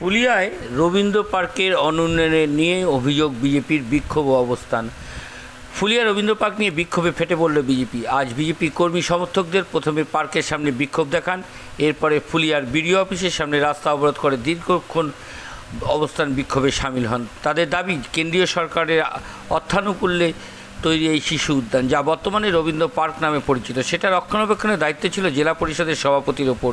ফুলিয়ায় রবীন্দ্র পার্কের অনুন্নয়নে নিয়ে অভিযোগ বিজেপির বিক্ষোভ অবস্থান। ফুলিয়া রবীন্দ্র পার্ক নিয়ে বিক্ষোভে ফেটে পড়ল বিজেপি। আজ বিজেপি কর্মী সমর্থকদের প্রথমে পার্কের সামনে বিক্ষোভ দেখান, এরপরে ফুলিয়ার বিডিও অফিসের সামনে রাস্তা অবরোধ করে দীর্ঘক্ষণ অবস্থান বিক্ষোভে সামিল হন। তাদের দাবি, কেন্দ্রীয় সরকারের অর্থানুকূল্যে তৈরি এই শিশু উদ্যান, যা বর্তমানে রবীন্দ্র পার্ক নামে পরিচিত। সেটা রক্ষণাবেক্ষণের দায়িত্ব ছিল জেলা পরিষদের সভাপতির ওপর।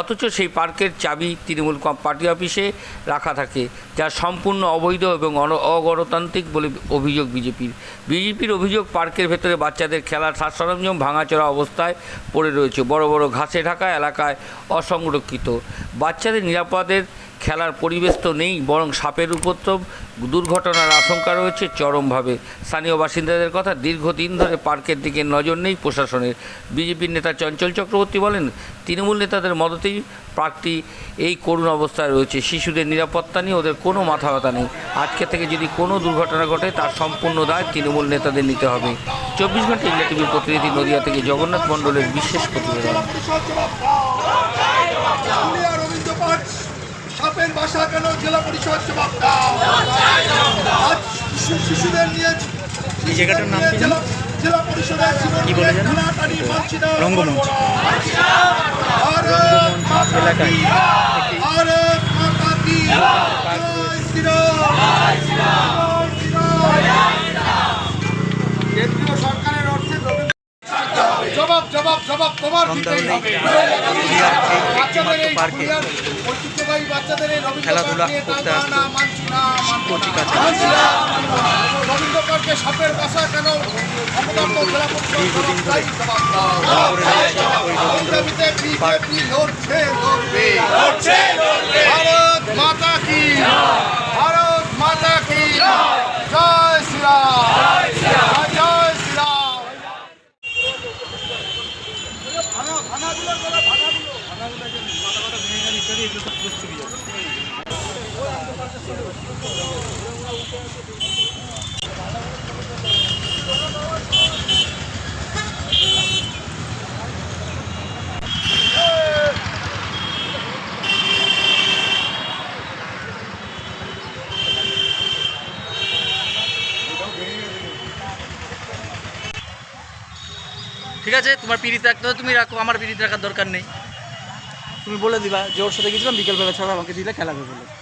অথচ সেই পার্কের চাবি তৃণমূল পার্টি অফিসে রাখা থাকে, যা সম্পূর্ণ অবৈধ এবং অগণতান্ত্রিক বলে অভিযোগ বিজেপির। বিজেপির অভিযোগ, পার্কের ভেতরে বাচ্চাদের খেলার সাজ সরঞ্জাম ভাঙাচোরা অবস্থায় পড়ে রয়েছে। বড় বড় ঘাসে ঢাকা এলাকায় অসংরক্ষিত। বাচ্চাদের নিরাপদের খেলার পরিবেশ তো নেই, বরং সাপের উপদ্রব, দুর্ঘটনার আশঙ্কা রয়েছে চরমভাবে। স্থানীয় বাসিন্দাদের কথা, দীর্ঘদিন ধরে পার্কের দিকে নজর নেই প্রশাসনের। বিজেপির নেতা চঞ্চল চক্রবর্তী বলেন, তৃণমূল নেতাদের মদতেই পার্কটি এই করুণ অবস্থায় রয়েছে। শিশুদের নিরাপত্তা নিয়ে ওদের কোনো মাথা ব্যথা নেই। আজকে থেকে যদি কোনো দুর্ঘটনা ঘটে, তার সম্পূর্ণ দায় তৃণমূল নেতাদের নিতে হবে। চব্বিশ ঘণ্টা ইন্ডিয়া টিভির প্রতিনিধি নদিয়া থেকে জগন্নাথ মণ্ডলের বিশেষ প্রতিবেদন। সাপের বাসা কেন জেলা পরিষদ জবাব দাও আজ শিশুদের নিয়ে এই জায়গাটার নাম কি? জেলা পরিষদের জীবন কি বলে যেন? টানাটানি মানছি না রঙ্গমঞ্চ। ভারত এলাকায়। সাপের বাসা কেন অবদান্ত জেলা পরিষদ দীর্ঘদিন ধরে লড়বে। ভারত মাতা কি ভারত মাতা কি? ঠিক আছে, তোমার পিড়িতে রাখতে হবে, তুমি রাখো, আমার পিড়িতে রাখার দরকার নেই। তুমি বলে দিবা যে ওর সাথে গেছিলাম, বিকেলবেলা ছাড়া আমাকে দিলে খেলাবে বলে।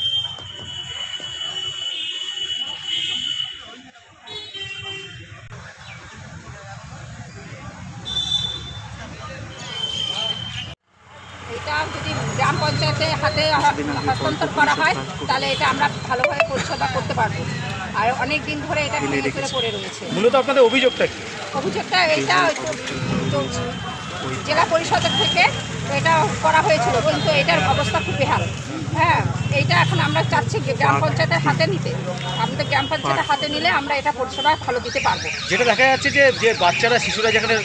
গ্রাম পঞ্চায়েতের হাতে হস্তান্তর করা হয় তাহলে এটা আমরা ভালোভাবে পরিষেবা করতে পারব। আর অনেক দিন ধরে এটা ভেঙে চলে পড়ে রয়েছে। মূলত আপনাদের অভিযোগটা কি? অভিযোগটা এইটা তো জেলা পরিষদের থেকে এটা করা হয়েছিল কিন্তু এটার অবস্থা খুব বেহাল। হ্যাঁ এইটা এখন আমরা চাচ্ছি গ্রাম পঞ্চায়েতের হাতে নিতে। আমাদের গ্রাম পঞ্চায়েতের হাতে নিলে আমরা এটা পরিষেবা ভালো দিতে পারব। যেটা দেখা যাচ্ছে যে যে বাচ্চারা শিশুরা যেখানে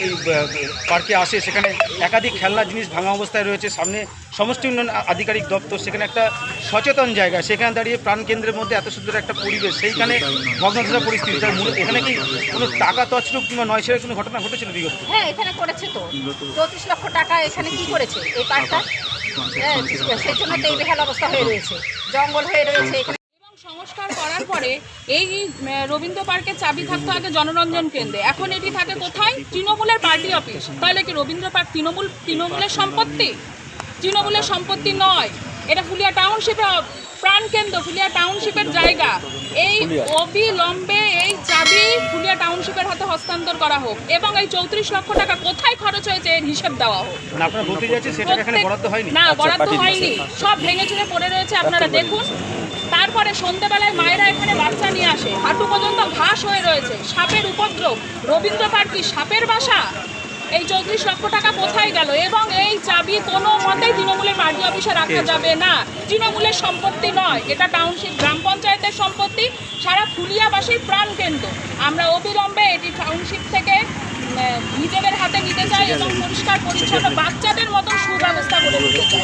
পার্কে আসে সেখানে একাধিক খেলনার জিনিস ভাঙা অবস্থায় রয়েছে। সামনে সমষ্টি উন্নয়ন আধিকারিক দপ্তর সেখানে একটা সচেতন জায়গা সেখানে দাঁড়িয়ে প্রাণকেন্দ্রের মধ্যে এত সুন্দর একটা পরিবেশ সেইখানে ভগ্নধরা পরিস্থিতি তার মূল এখানে কি কোনো টাকা তছরূপ কিংবা নয় সেরা কোনো ঘটনা ঘটেছিল বিগত? হ্যাঁ এখানে করেছে তো। চৌত্রিশ লক্ষ টাকা এখানে কি করেছে? এই পার্কটা? হ্যাঁ সেই জন্য তো এই বেহাল অবস্থা হয়ে রয়েছে। জঙ্গল হয়ে রয়েছে সংস্কার করার পরে এই রবীন্দ্র পার্কের চাবি থাকতো আগে জনরঞ্জন কেন্দ্রে। এখন এটি থাকে কোথায়? তৃণমূলের পার্টি অফিস। তাহলে কি রবীন্দ্র পার্ক তৃণমূল, তৃণমূলের সম্পত্তি? তৃণমূলের সম্পত্তি নয়। এটা ফুলিয়া টাউনশিপের প্রাণকেন্দ্র ফুলিয়া টাউনশিপের জায়গা। এই অবিলম্বে এই চাবি ফুলিয়া টাউনশিপের হাতে হস্তান্তর করা হোক এবং এই চৌত্রিশ লক্ষ টাকা কোথায় খরচ হয়েছে এর হিসেব দেওয়া হোক। না আপনারা বলতে যাচ্ছে সেটা এখানে প্রত্যেক- বরাদ্দ হয়নি। না বরাদ্দ হয়নি। সব ভেঙে চুরে পড়ে রয়েছে আপনারা দেখুন। তারপরে সন্ধ্যেবেলায় মায়েরা এখানে বাচ্চা নিয়ে আসে। হাঁটু পর্যন্ত ঘাস হয়ে রয়েছে। সাপের উপদ্রব। রবীন্দ্র পার্ক কি সাপের বাসা? এই চৌত্রিশ লক্ষ টাকা কোথায় গেল? এবং এই চাবি কোনো মতেই তৃণমূলের পার্টি অফিসে রাখা যাবে না। তৃণমূলের সম্পত্তি নয়। এটা টাউনশিপ গ্রাম পঞ্চায়েতের সম্পত্তি সারা ফুলিয়াবাসীর প্রাণ কেন্দ্র। আমরা অবিলম্বে এটি টাউনশিপ থেকে নিজেদের হাতে নিতে চাই এবং পরিষ্কার পরিচ্ছন্ন বাচ্চাদের মতো সুব্যবস্থা করে দিতে চাই।